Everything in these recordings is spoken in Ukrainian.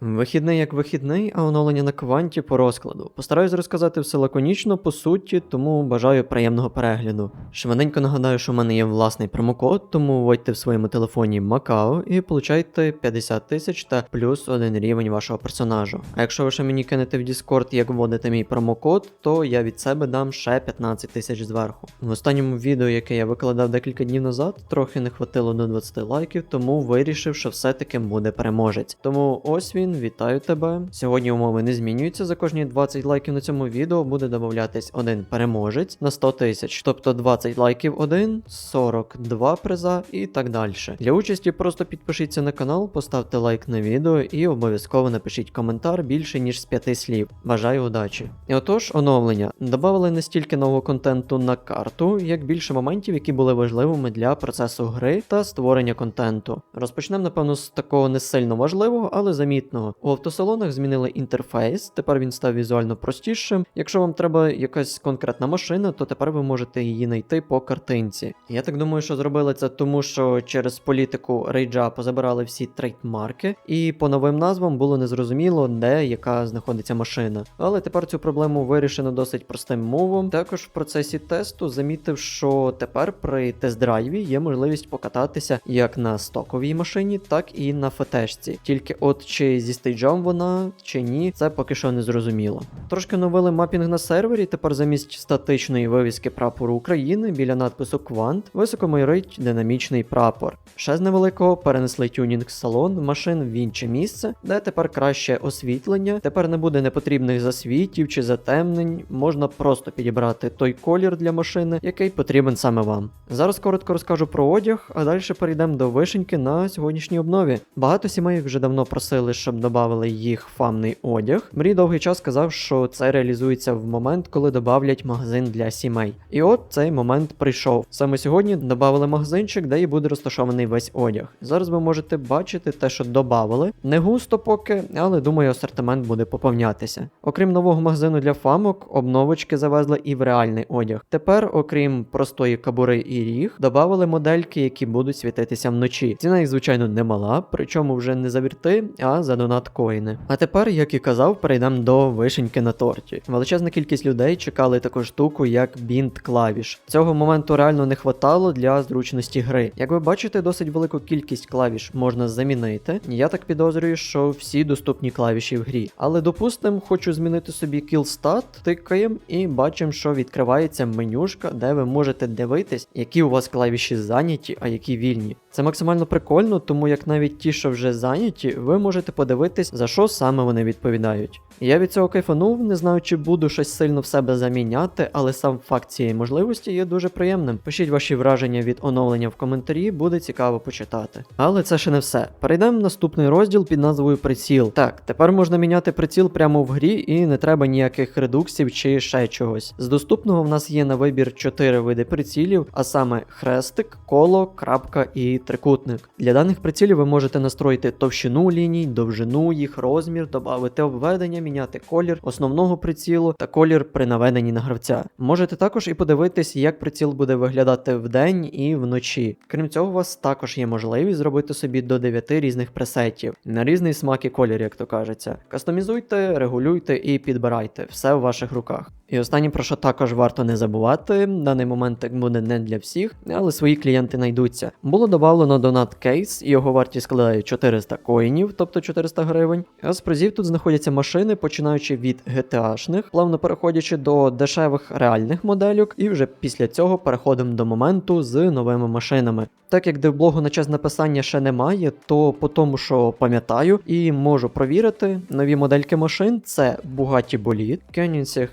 Вихідний як вихідний, а оновлення на кванті по розкладу. Постараюсь розказати все лаконічно, по суті, тому бажаю приємного перегляду. Швиденько нагадаю, що в мене є власний промокод, тому вводьте в своєму телефоні Макао і получайте 50 тисяч та плюс один рівень вашого персонажу. А якщо ви ще мені кинете в Discord, як вводите мій промокод, то я від себе дам ще 15 тисяч зверху. В останньому відео, яке я викладав декілька днів назад, трохи не хватило до 20 лайків, тому вирішив, що все-таки буде переможець. Тому ось він, вітаю тебе. Сьогодні умови не змінюються. За кожні 20 лайків на цьому відео буде додаватись один переможець на 100 тисяч. Тобто 20 лайків один, 42 приза і так далі. Для участі просто підпишіться на канал, поставте лайк на відео і обов'язково напишіть коментар більше ніж з 5 слів. Бажаю удачі. І отож, оновлення. Добавили не стільки нового контенту на карту, як більше моментів, які були важливими для процесу гри та створення контенту. Розпочнемо, напевно, з такого не сильно важливого, але замітного. У автосалонах змінили інтерфейс, тепер він став візуально простішим. Якщо вам треба якась конкретна машина, то тепер ви можете її знайти по картинці. Я так думаю, що зробили це тому, що через політику рейджа позабирали всі трейдмарки, і по новим назвам було незрозуміло, де яка знаходиться машина. Але тепер цю проблему вирішено досить простим мовом. Також в процесі тесту замітив, що тепер при тест-драйві є можливість покататися як на стоковій машині, так і на ФТшці. Тільки от чи зі стейджом вона, чи ні, це поки що не зрозуміло. Трошки новили мапінг на сервері. Тепер замість статичної вивіски прапору України біля надпису Квант високомайорить динамічний прапор. Ще з невеликого перенесли тюнінг салон машин в інше місце, де тепер краще освітлення. Тепер не буде непотрібних засвітів чи затемнень. Можна просто підібрати той колір для машини, який потрібен саме вам. Зараз коротко розкажу про одяг, а далі перейдемо до вишеньки на сьогоднішній обнові. Багато сімей вже давно просили, щоб додали їх фамний одяг. Мрій довгий час сказав, що це реалізується в момент, коли додавлять магазин для сімей. І от цей момент прийшов. Саме сьогодні додали магазинчик, де і буде розташований весь одяг. Зараз ви можете бачити те, що додали. Не густо поки, але думаю, асортимент буде поповнятися. Окрім нового магазину для фамок, обновочки завезли і в реальний одяг. Тепер, окрім простої кабури і ріг, додали модельки, які будуть світитися вночі. Ціна їх, звичайно, немала, причому вже не за вірти, а за донат коїни. А тепер, як і казав, перейдемо до вишеньки на торті. Величезна кількість людей чекали таку штуку, як бінт клавіш. Цього моменту реально не хватало для зручності гри. Як ви бачите, досить велику кількість клавіш можна замінити. Я так підозрюю, що всі доступні клавіші в грі. Але допустимо, хочу змінити собі кілстат, тикаємо і бачимо, що відкривається менюшка, де ви можете дивитись, які у вас клавіші зайняті, а які вільні. Це максимально прикольно, тому як навіть ті, що вже зайняті, ви можете подивитись, за що саме вони відповідають. Я від цього кайфанув, не знаю, чи буду щось сильно в себе заміняти, але сам факт цієї можливості є дуже приємним. Пишіть ваші враження від оновлення в коментарі, буде цікаво почитати. Але це ще не все. Перейдемо в наступний розділ під назвою Приціл. Так, тепер можна міняти приціл прямо в грі, і не треба ніяких редуксів чи ще чогось. З доступного в нас є на вибір 4 види прицілів, а саме хрестик, коло, крапка і трикутник. Для даних прицілів ви можете настроїти товщину ліній, довжину їх, розмір, додати обведення, міняти колір основного прицілу та колір при наведенні на гравця. Можете також і подивитись, як приціл буде виглядати вдень і вночі. Крім цього, у вас також є можливість зробити собі до 9 різних пресетів на різний смак і колір, як то кажеться. Кастомізуйте, регулюйте і підбирайте все в ваших руках. І останнє, про що також варто не забувати, даний момент так буде не для всіх, але свої клієнти знайдуться. Було додано донат кейс, його вартість складає 400 коїнів, тобто 400 гривень. А з призів тут знаходяться машини, починаючи від GTA-шних, плавно переходячи до дешевих реальних модельок, і вже після цього переходимо до моменту з новими машинами. Так як девблогу на час написання ще немає, то по тому, що пам'ятаю і можу провірити, нові модельки машин це Bugatti Bolid, Koenigsegg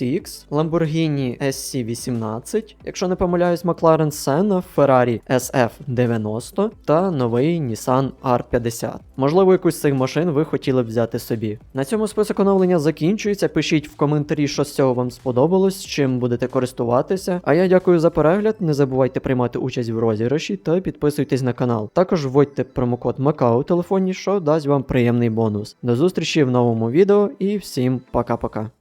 SSX, Lamborghini SC18, якщо не помиляюсь, McLaren Senna, Ferrari SF90 та новий Nissan R50. Можливо, якусь з цих машин ви хотіли б взяти собі. На цьому список оновлення закінчується. Пишіть в коментарі, що з цього вам сподобалось, чим будете користуватися. А я дякую за перегляд. Не забувайте приймати участь в розіграші та підписуйтесь на канал. Також вводьте промокод Макао у телефоні, що дасть вам приємний бонус. До зустрічі в новому відео і всім пока-пока.